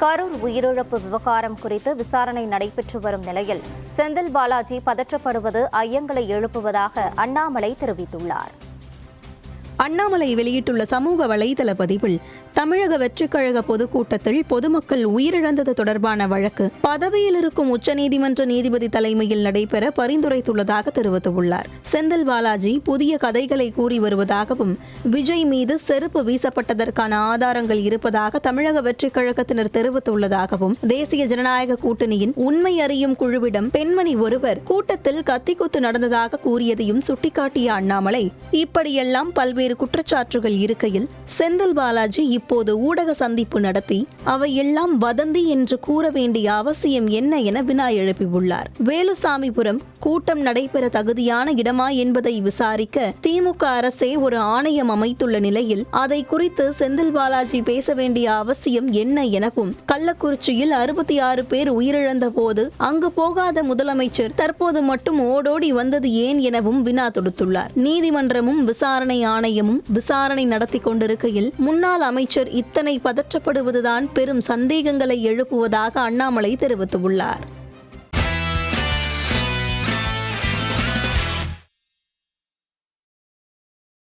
கரூர் உயிரிழப்பு விவகாரம் குறித்து விசாரணை நடைபெற்று வரும் நிலையில் செந்தில் பாலாஜி பதற்றப்படுவது ஐயங்களை எழுப்புவதாக அண்ணாமலை தெரிவித்துள்ளார். அண்ணாமலை வெளியிட்டுள்ள சமூக வலைதள பதிவில் தமிழக வெற்றிக்கழக பொதுக்கூட்டத்தில் பொதுமக்கள் உயிரிழந்தது தொடர்பான வழக்கு பதவியில் இருக்கும் உச்சநீதிமன்ற நீதிபதி தலைமையில் நடைபெற பரிந்துரைத்துள்ளதாக தெரிவித்துள்ளார். செந்தில் பாலாஜி புதிய கதைகளை கூறி வருவதாகவும் விஜய் மீது செருப்பு வீசப்பட்டதற்கான ஆதாரங்கள் இருப்பதாக தமிழக வெற்றிக்கழகத்தினர் தெரிவித்துள்ளதாகவும் தேசிய ஜனநாயக கூட்டணியின் உண்மை அறியும் குழுவிடம் பெண்மணி ஒருவர் கூட்டத்தில் கத்திக்குத்து நடந்ததாக கூறியதையும் சுட்டிக்காட்டிய அண்ணாமலை இப்படியெல்லாம் பல்வேறு பல்வேறு குற்றச்சாட்டுகள் இருக்கையில் செந்தில் பாலாஜி இப்போது ஊடக சந்திப்பு நடத்தி அவை எல்லாம் வதந்தி என்று கூற வேண்டிய அவசியம் என்ன என வினா எழுப்பியுள்ளார். வேலுசாமிபுரம் கூட்டம் நடைபெற தகுதியான இடமா என்பதை விசாரிக்க திமுக அரசே ஒரு ஆணையம் அமைத்துள்ள நிலையில் அதை குறித்து செந்தில் பாலாஜி பேச வேண்டிய அவசியம் என்ன எனவும் கள்ளக்குறிச்சியில் அறுபத்தி ஆறு பேர் உயிரிழந்த போது அங்கு போகாத முதலமைச்சர் தற்போது மட்டும் ஓடோடி வந்தது ஏன் எனவும் வினா தொடுத்துள்ளார். நீதிமன்றமும் விசாரணை ஆணையம் ஆணையமும் விசாரணை நடத்தி கொண்டிருக்கையில் முன்னாள் அமைச்சர் இத்தனை பதற்றப்படுவதுதான் பெரும் சந்தேகங்களை எழுப்புவதாக அண்ணாமலை தெரிவித்துள்ளார்.